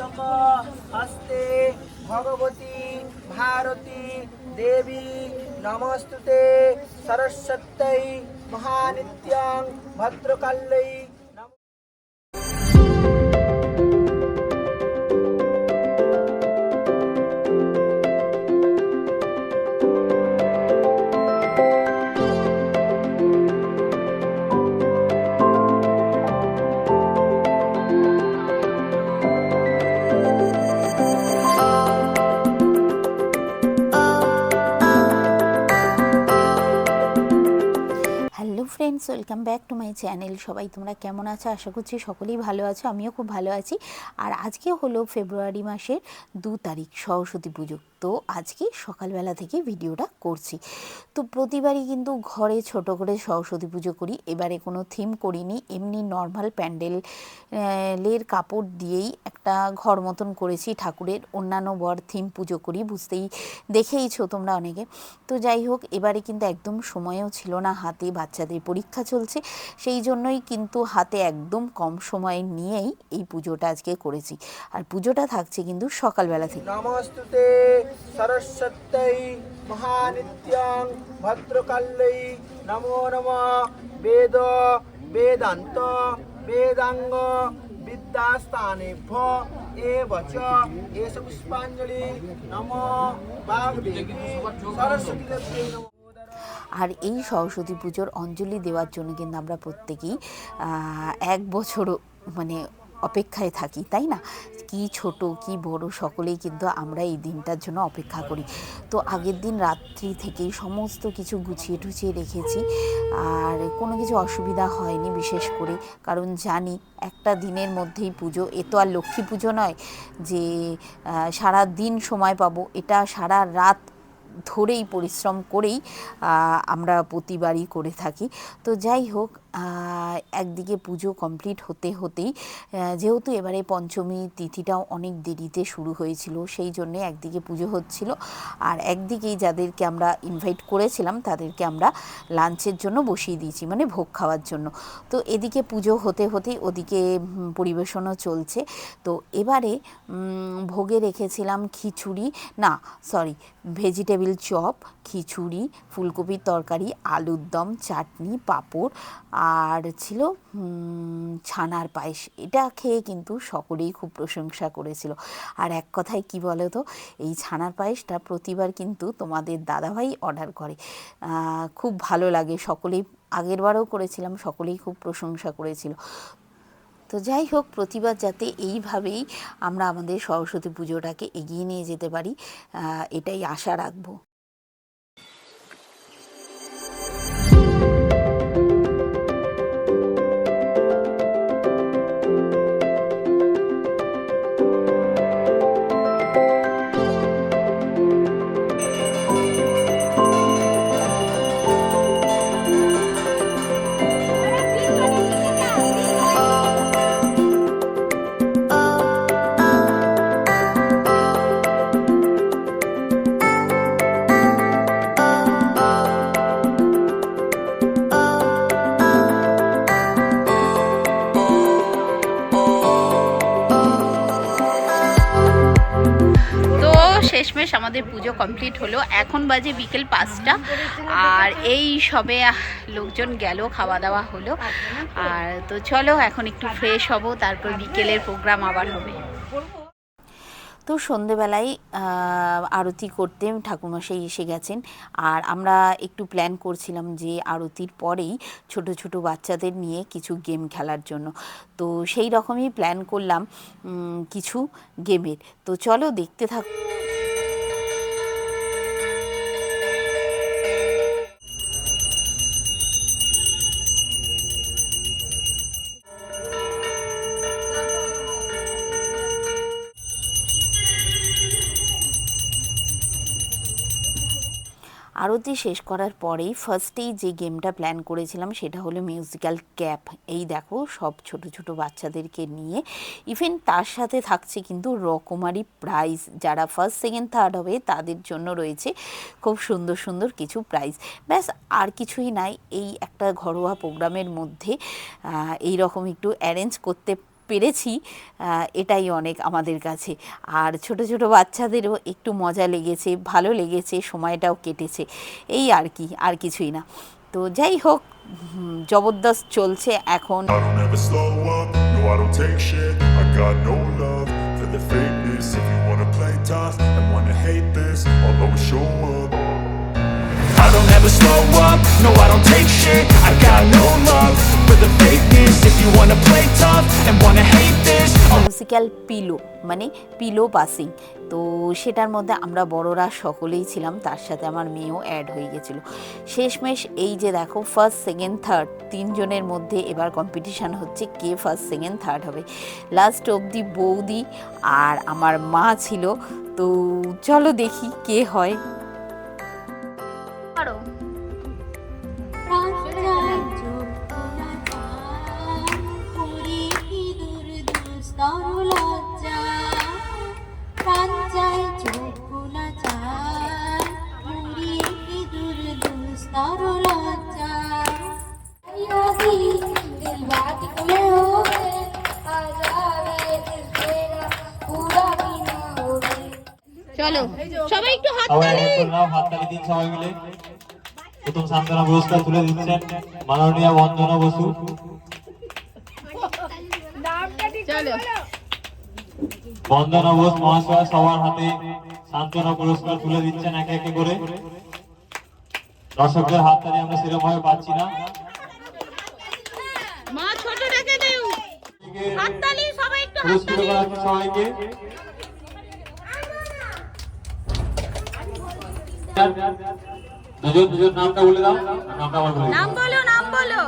পুস্তক হস্তে ভগবতী ভারতী দেবী নমস্তুতে সরস্বত্যৈ মহানিত্যাং ভদ্রকাল্যৈ friends welcome back to my channel সবাই তোমরা কেমন আছো? আশা করছি সকলেই ভালো আছো, আমিও খুব ভালো আছি। আর আজকে হলো ফেব্রুয়ারি মাসের দু তারিখ, সরস্বতী পুজো। তো আজকে সকালবেলা থেকে ভিডিওটা করছি। তো প্রতিবারই কিন্তু ঘরে ছোট করে সরস্বতী পুজো করি, এবারে কোনো থিম করিনি, এমনি নর্মাল প্যান্ডেল লের কাপড় দিয়েই একটা ঘর মতন করেছি, ঠাকুরের অন্যান্য বর থিম পুজো করি, বুঝতেই দেখেইছো তোমরা অনেকে। তো যাই হোক, এবারে কিন্তু একদম সময়ও ছিল না, হাতে বাচ্চাদের পরীক্ষা চলছে। সেই জন্যই কিন্তু হাতে একদম কম সময় নিয়েই এই পুজোটা আজকে করেছি। আর পুজোটা থাকছে কিন্তু সকালবেলা থেকে। নমস্তুতে সরস্বত্যৈ মহানিত্যাং ভদ্রকাল্যৈ নমো নমঃ বেদ বেদান্ত বেদাঙ্গ বিদ্যাস্থানেভ্য এব চ এষ পুষ্পাঞ্জলি। নমো বাগদেবী সরস্বতী আর এই সরস্বতী পুজোর অঞ্জলি দেওয়ার জন্য কিন্তু আমরা প্রত্যেকেই এক বছরও মানে অপেক্ষায় থাকি, তাই না? কি ছোট, কি বড় সকলেই কিন্তু আমরা এই দিনটার জন্য অপেক্ষা করি। তো আগের দিন রাত্রি থেকেই সমস্ত কিছু গুছিয়ে টুছিয়ে রেখেছি। আর কোনো কিছু অসুবিধা হয়নি বিশেষ করে, কারণ জানি একটা দিনের মধ্যেই পুজো, এ তো আর লক্ষ্মী পুজো নয় যে সারা দিন সময় পাবো, এটা সারা রাত ধরেই পরিশ্রম করেই আমরা প্রতিবারই করে থাকি। তো যাই হোক একদিকে পুজো কমপ্লিট হতে হতেই যেহেতু এবারে পঞ্চমী তিথিটাও অনেক দেরিতে শুরু হয়েছিল, সেই জন্যে একদিকে পুজো হচ্ছিল। আর একদিকেই যাদেরকে আমরা ইনভাইট করেছিলাম, তাদেরকে আমরা লাঞ্চের জন্য বসিয়ে দিয়েছি মানে ভোগ খাওয়ার জন্য। তো এদিকে পুজো হতে হতেই ওদিকে পরিবেশনও চলছে। তো এবারে ভোগে রেখেছিলাম খিচুড়ি, না সরি ভেজিটেবিল চপ খিচুড়ি, ফুলকপির তরকারি, আলুর দম, চাটনি, পাঁপড় আর ছিল ছানার পায়েস। এটা খেয়ে কিন্তু সকলেই খুব প্রশংসা করেছিল। আর এক কথায় কি বলো তো এই ছানার পায়েসটা প্রতিবার কিন্তু তোমাদের দাদাভাই অর্ডার করে। খুব ভালো লাগে, সকলেই আগেরবারও করেছিলাম, সকলেই খুব প্রশংসা করেছিল। তো যাই হোক, প্রতিবার যাতে এইভাবেই আমরা আমাদের সরস্বতী পুজোটাকে এগিয়ে নিয়ে যেতে পারি এটাই আশা রাখব। শেষমেশ আমাদের পুজো কমপ্লিট হলো। এখন বাজে বিকেল পাঁচটা। আর এই সবে লোকজন গেল খাওয়া দাওয়া হলো। আর তো চলো, এখন একটু ফ্রেশ হব, তারপর বিকেলের প্রোগ্রাম আবার হবে। তো সন্ধেবেলায় আরতি করতে ঠাকুরমশাই এসে গেছেন। আর আমরা একটু প্ল্যান করছিলাম যে আরতির পরেই ছোট ছোট বাচ্চাদের নিয়ে কিছু গেম খেলার জন্য। তো সেই রকমই প্ল্যান করলাম কিছু গেমের তো চলো, দেখতে থাক আরতি শেষ করার পরেই ফার্স্টেই যে গেমটা প্ল্যান করেছিলাম সেটা হলো মিউজিক্যাল ক্যাপ এই দেখো, সব ছোট ছোট বাচ্চাদেরকে নিয়ে। ইভেন তার সাথে থাকছে কিন্তু রকমারি প্রাইজ যারা ফার্স্ট সেকেন্ড থার্ড হবে, তাদের জন্য রয়েছে খুব সুন্দর সুন্দর কিছু প্রাইজ ব্যাস, আর কিছুই নাই। এই একটা ঘরোয়া প্রোগ্রামের মধ্যে এই রকম একটু অ্যারেঞ্জ করতে পেরেছি এটাই অনেক আমাদের কাছে। আর ছোট ছোট বাচ্চাদেরও একটু মজা লেগেছে ভালো লেগেছে সময়টাও কেটেছে। এই আর কি আর কিছুই না। তো যাই হোক জবরদস্ত চলছে এখন। I don't ever slow up, no I don't take shit. I got no love. the pillow মানে পিলো পাসিং তো সেটার মধ্যে আমরা বড়রা সকলেই ছিলাম, তার সাথে আমার মেয়েও অ্যাড হয়ে গেছিল। শেষমেশ এই যে দেখো ফার্স্ট সেকেন্ড থার্ড তিনজনের মধ্যে এবার কম্পিটিশান হচ্ছে কে ফার্স্ট সেকেন্ড থার্ড হবে। লাস্ট অবধি বৌদি আর আমার মা ছিল। তো চলো দেখি কে হয়। সবাই এক করে নাও, হাততালি দিন সবাই মিলে। প্রথম সান্ত্বনা পুরস্কার তুলে দিচ্ছেন মাননীয় বন্দনা বসু। বন্দনা বোস মহাশয় সবার হাতে সান্ত্বনা পুরস্কার তুলে দিচ্ছেন একে একে করে। দর্শকদের হাততালি আমরা সেরকম ভাবে পাচ্ছি না। মা ছোট রেখে দেও। হাততালি সবাই একটু করা সবাইকে। দুজন দুজন নামটা বলে দাও। নামটা আবার বলে নাম বলো নাম বলো।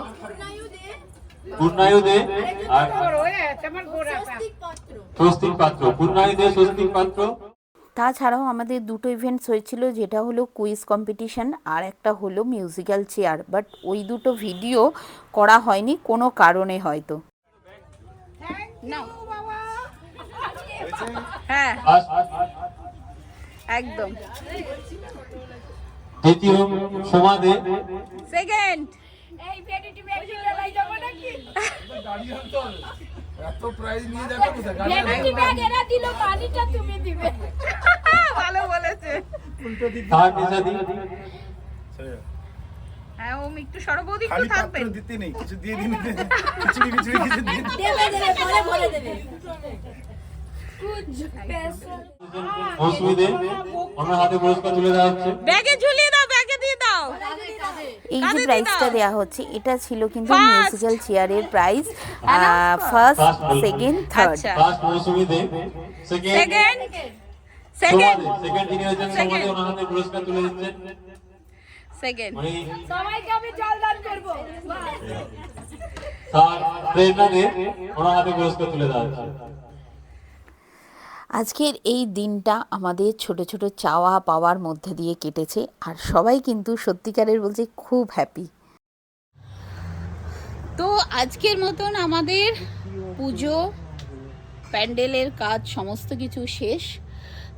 পূর্ণায়ু দে আর স্বস্তিক পাত্র। পূর্ণায়ু দে স্বস্তিক পাত্র। তাছাড়াও আমাদের দুটো ইভেন্টস হয়েছিল যেটা হলো কুইজ কম্পিটিশন আর একটা হলো মিউজিক্যাল চেয়ার বাট ওই দুটো ভিডিও করা হয়নি কোনো কারণে হয়তো। হ্যাঁ। একদম। দ্বিতীয় সোমা দে সেকেন্ড ভালো বলেছে। থার্ড নিশা দি হ্যাঁ ও একটু সরবৌদি একটু খালি থাকবেন। পাত্র দিতে নেই কিছু দিয়ে দিন। খিচুড়ি খিচুড়ি কিছু দিয়ে দিন। মৌসুমি দে ওনার হাতে পুরস্কার তুলে দেওয়া হচ্ছে। ব্যাগে ঝুলিয়ে দাও ব্যাগে দিয়ে দাও। এই যে প্রাইসটা দেওয়া হচ্ছে এটা ছিল কিন্তু মিউজিক্যাল চেয়ারের prize first second third first second second Soma second Dey second যিনি হয়েছেন সোমা ওনার হাতে পুরস্কার তুলে দিচ্ছেন সেকেন্ড উনি থার্ড প্রেরণা দে ওনার হাতে পুরস্কার তুলে দেওয়া হচ্ছে। আজকের এই দিনটা আমাদের ছোট ছোট চাওয়া পাওয়ার মধ্যে দিয়ে কেটেছে আর সবাই কিন্তু সত্যিকারের বলছে খুব হ্যাপি তো আজকের মতন আমাদের পুজো, প্যান্ডেলের কাজ, সমস্ত কিছু শেষ।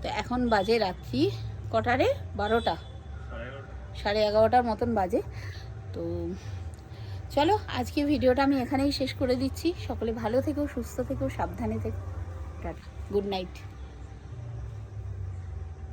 তো এখন বাজে রাত্রি কটারে? বারোটা। সাড়ে এগারোটার মতন বাজে। তো চলো আজকে ভিডিওটা আমি এখানেই শেষ করে দিচ্ছি। সকলে ভালো থেকো, সুস্থ থেকো, সাবধানে থেকো। Good night